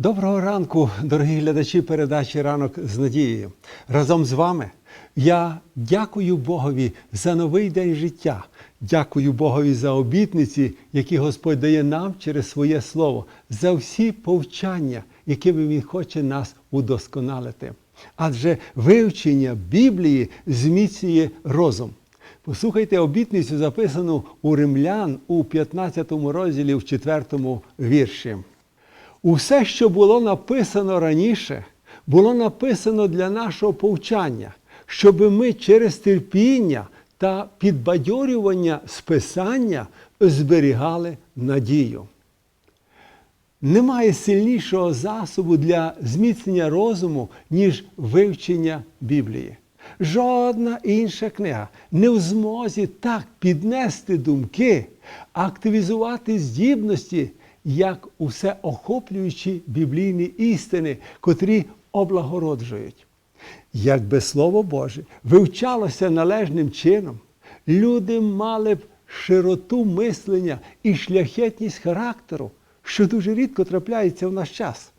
Доброго ранку, дорогі глядачі передачі Ранок з надією. Разом з вами я дякую Богові за новий день життя. Дякую Богові за обітниці, які Господь дає нам через своє слово, за всі повчання, якими Він хоче нас удосконалити. Адже вивчення Біблії зміцнює розум. Послухайте обітницю, записану у римлян у 15 розділі в 4 вірші. Усе, що було написано раніше, було написано для нашого повчання, щоб ми через терпіння та підбадьорювання списання зберігали надію. Немає сильнішого засобу для зміцнення розуму, ніж вивчення Біблії. Жодна інша книга не в змозі так піднести думки, активізувати здібності, як усе охоплюючі біблійні істини, котрі облагороджують. Якби Слово Боже вивчалося належним чином, люди мали б широту мислення і шляхетність характеру, що дуже рідко трапляється в наш час.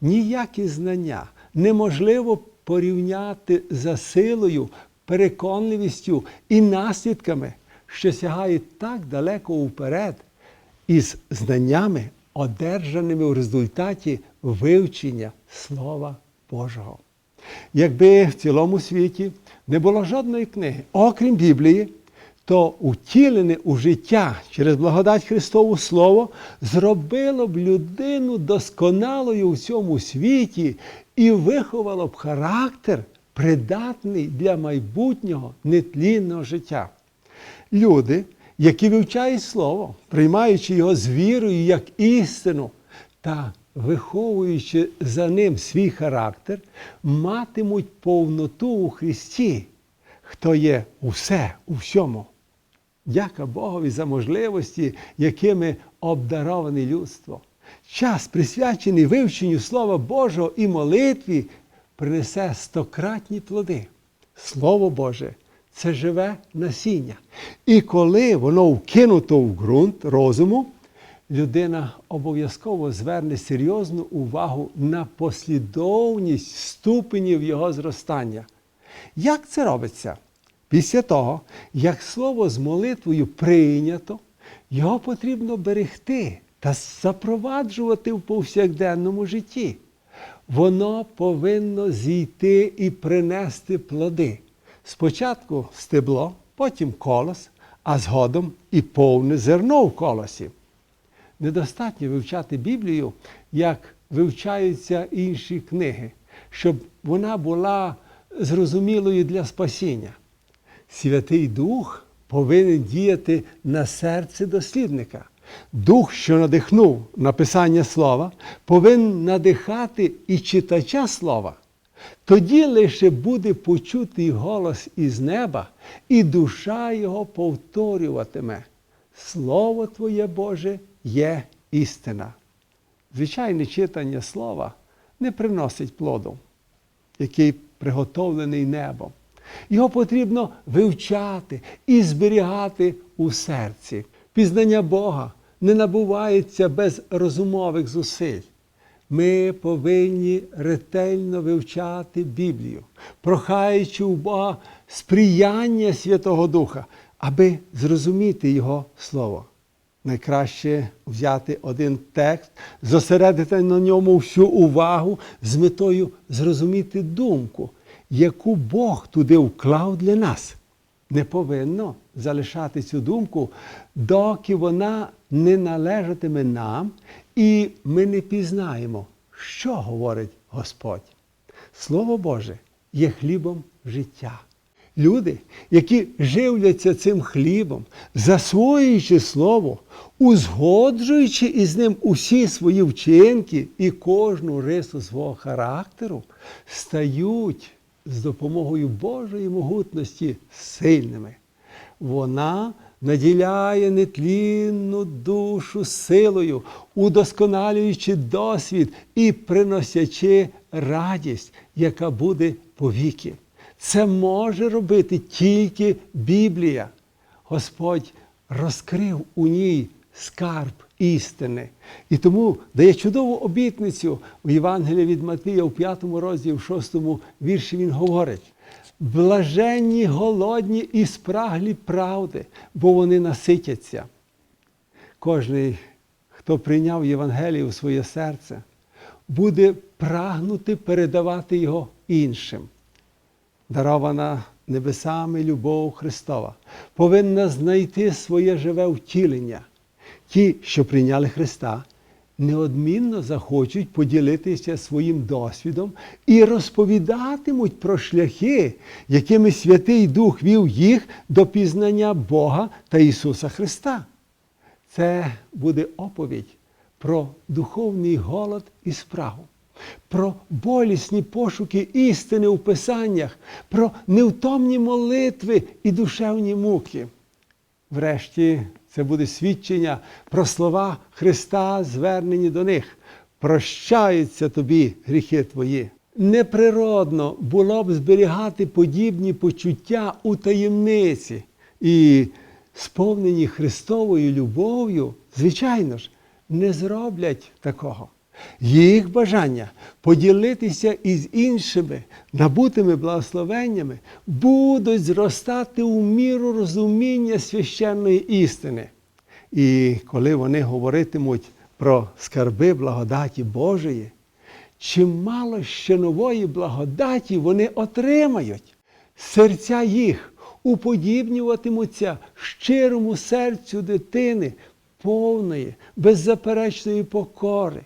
Ніякі знання неможливо порівняти за силою, переконливістю і наслідками, що сягають так далеко вперед, із знаннями, одержаними в результаті вивчення Слова Божого. Якби в цілому світі не було жодної книги, окрім Біблії, то утілене у життя через благодать Христову Слово зробило б людину досконалою в цьому світі і виховало б характер, придатний для майбутнього нетлінного життя. Люди, які вивчають Слово, приймаючи його з вірою як істину та виховуючи за ним свій характер, матимуть повноту у Христі, хто є усе у всьому. Дяка Богові за можливості, якими обдароване людство. Час, присвячений вивченню Слова Божого і молитві, принесе стократні плоди. Слово Боже це живе насіння. І коли воно вкинуто в ґрунт розуму, людина обов'язково зверне серйозну увагу на послідовність ступенів його зростання. Як це робиться? Після того, як слово з молитвою прийнято, його потрібно берегти та запроваджувати в повсякденному житті. Воно повинно зійти і принести плоди. Спочатку стебло, потім колос, а згодом і повне зерно в колосі. Недостатньо вивчати Біблію, як вивчаються інші книги, щоб вона була зрозумілою для спасіння. Святий Дух повинен діяти на серце дослідника. Дух, що надихнув написання слова, повинен надихати і читача слова. Тоді лише буде почутий голос із неба, і душа його повторюватиме. Слово Твоє Боже є істина. Звичайне читання слова не приносить плоду, який приготовлений небом. Його потрібно вивчати і зберігати у серці. Пізнання Бога не набувається без розумових зусиль. Ми повинні ретельно вивчати Біблію, прохаючи у Бога сприяння Святого Духа, аби зрозуміти Його Слово. Найкраще взяти один текст, зосередити на ньому всю увагу з метою зрозуміти думку, яку Бог туди вклав для нас. Не повинно залишати цю думку, доки вона не належатиме нам, і ми не пізнаємо, що говорить Господь. Слово Боже є хлібом життя. Люди, які живляться цим хлібом, засвоюючи слово, узгоджуючи із ним усі свої вчинки і кожну рису свого характеру, стають з допомогою Божої могутності сильними. Вона наділяє нетлінну душу силою, удосконалюючи досвід і приносячи радість, яка буде повіки. Це може робити тільки Біблія. Господь розкрив у ній скарб істини. І тому дає чудову обітницю в Євангелії від Матія в 5 розділі, в 6 вірші він говорить. Блаженні, голодні і спраглі правди, бо вони наситяться. Кожний, хто прийняв Євангеліє у своє серце, буде прагнути передавати його іншим. Дарована небесами любов Христова, повинна знайти своє живе втілення. Ті, що прийняли Христа, неодмінно захочуть поділитися своїм досвідом і розповідатимуть про шляхи, якими Святий Дух вів їх до пізнання Бога та Ісуса Христа. Це буде оповідь про духовний голод і спрагу, про болісні пошуки істини у Писаннях, про невтомні молитви і душевні муки. Врешті, це буде свідчення про слова Христа, звернені до них. Прощаються тобі гріхи твої. Неприродно було б зберігати подібні почуття у таємниці і сповнені Христовою любов'ю, звичайно ж, не зроблять такого. Їх бажання поділитися із іншими набутими благословеннями будуть зростати у міру розуміння священної істини. І коли вони говоритимуть про скарби благодаті Божої, чимало ще нової благодаті вони отримають. Серця їх уподібнюватимуться щирому серцю дитини, повної, беззаперечної покори.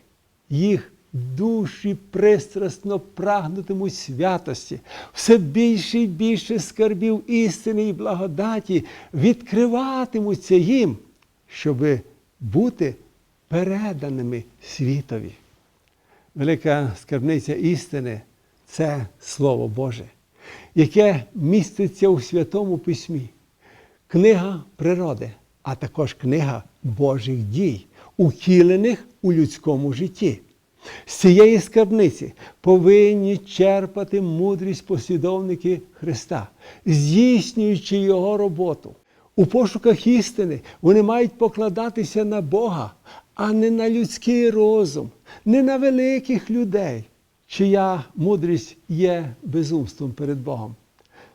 Їх душі пристрасно прагнутимуть святості, все більше і більше скарбів істини і благодаті відкриватимуться їм, щоби бути переданими світові. Велика скарбниця істини це Слово Боже, яке міститься у Святому Письмі, книга природи, а також книга Божих дій, ухилених у людському житті. З цієї скарбниці повинні черпати мудрість послідовники Христа, здійснюючи Його роботу. У пошуках істини вони мають покладатися на Бога, а не на людський розум, не на великих людей, чия мудрість є безумством перед Богом.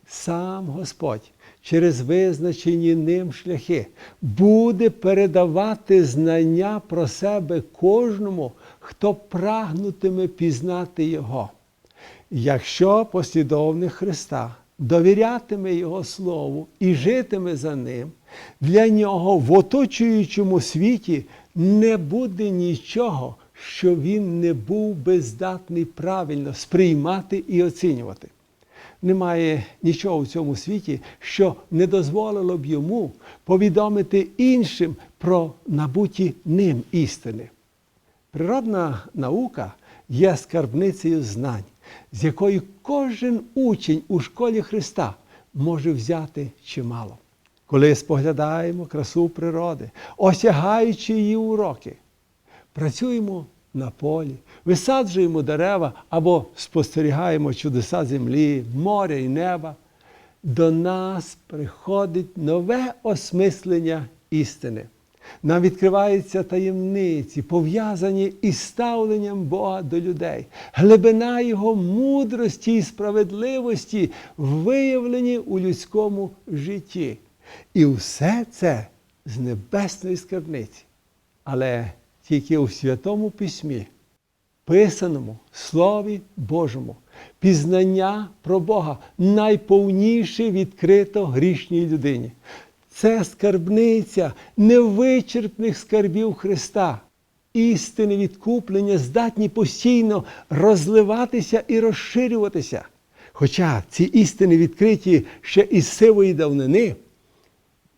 Сам Господь через визначені ним шляхи буде передавати знання про себе кожному, хто прагнутиме пізнати Його. Якщо послідовник Христа довірятиме Його Слову і житиме за ним, для нього в оточуючому світі не буде нічого, що він не був би здатний правильно сприймати і оцінювати. Немає нічого в цьому світі, що не дозволило б йому повідомити іншим про набуті ним істини. Природна наука є скарбницею знань, з якої кожен учень у школі Христа може взяти чимало. Коли споглядаємо красу природи, осягаючи її уроки, працюємо на полі, висаджуємо дерева або спостерігаємо чудеса землі, моря і неба, до нас приходить нове осмислення істини. Нам відкриваються таємниці, пов'язані із ставленням Бога до людей, глибина Його мудрості і справедливості виявлені у людському житті. І все це з небесної скарбниці. Але тільки у Святому Письмі, писаному Слові Божому, пізнання про Бога найповніше відкрито грішній людині. Це скарбниця невичерпних скарбів Христа. Істини відкуплення здатні постійно розливатися і розширюватися. Хоча ці істини відкриті ще із сивої давнини,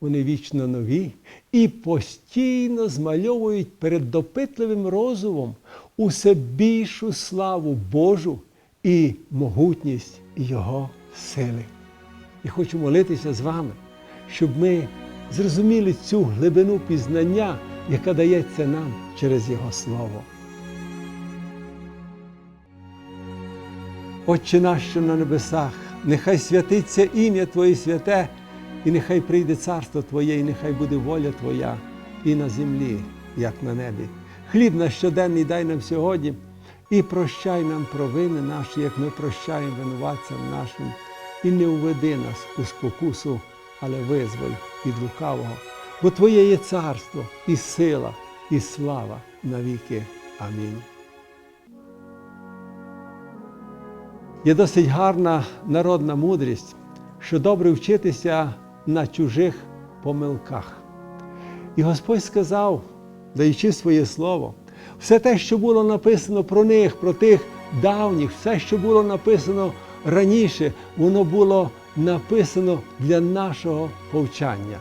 вони вічно нові і постійно змальовують перед допитливим розумом усе більшу славу Божу і могутність Його сили. І хочу молитися з вами, щоб ми зрозуміли цю глибину пізнання, яка дається нам через Його Слово. Отче наш, що на небесах, нехай святиться ім'я Твоє святе, і нехай прийде царство Твоє, і нехай буде воля Твоя і на землі, як на небі. Хліб наш щоденний дай нам сьогодні і прощай нам провини наші, як ми прощаємо винуватцям нашим, і не уведи нас у спокусу, але визволь від лукавого. Бо Твоє є царство, і сила, і слава навіки. Амінь. Є досить гарна народна мудрість, що добре вчитися на чужих помилках. І Господь сказав, даючи своє слово, все те, що було написано про них, про тих давніх, все, що було написано раніше, воно було написано для нашого повчання.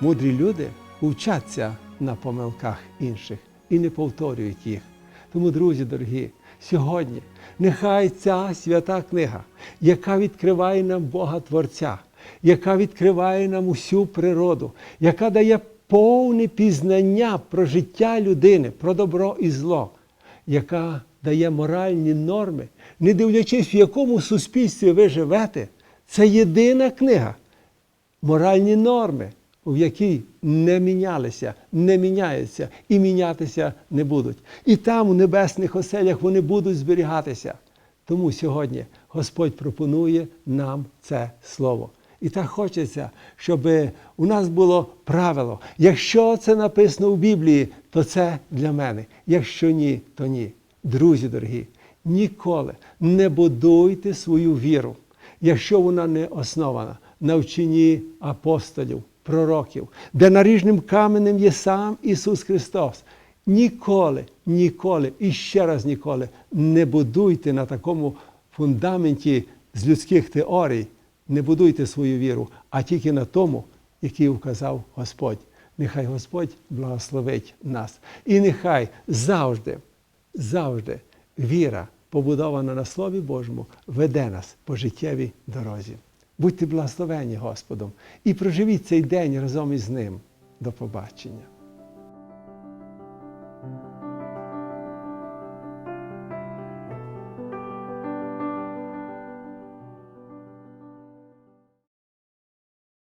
Мудрі люди вчаться на помилках інших і не повторюють їх. Тому, друзі дорогі, сьогодні нехай ця свята книга, яка відкриває нам Бога Творця, яка відкриває нам усю природу, яка дає повне пізнання про життя людини, про добро і зло, яка дає моральні норми, не дивлячись, в якому суспільстві ви живете, це єдина книга, моральні норми, в якій не мінялися, не міняються і мінятися не будуть. І там, у небесних оселях, вони будуть зберігатися. Тому сьогодні Господь пропонує нам це слово. І так хочеться, щоб у нас було правило. Якщо це написано в Біблії, то це для мене. Якщо ні, то ні. Друзі дорогі, ніколи не будуйте свою віру, якщо вона не основана на вченні апостолів, пророків, де наріжним каменем є сам Ісус Христос. Ніколи, ніколи і ще раз ніколи не будуйте на такому фундаменті з людських теорій, не будуйте свою віру, а тільки на тому, який вказав Господь. Нехай Господь благословить нас. І нехай завжди, завжди віра, побудована на Слові Божому, веде нас по життєвій дорозі. Будьте благословені Господом і проживіть цей день разом із ним. До побачення.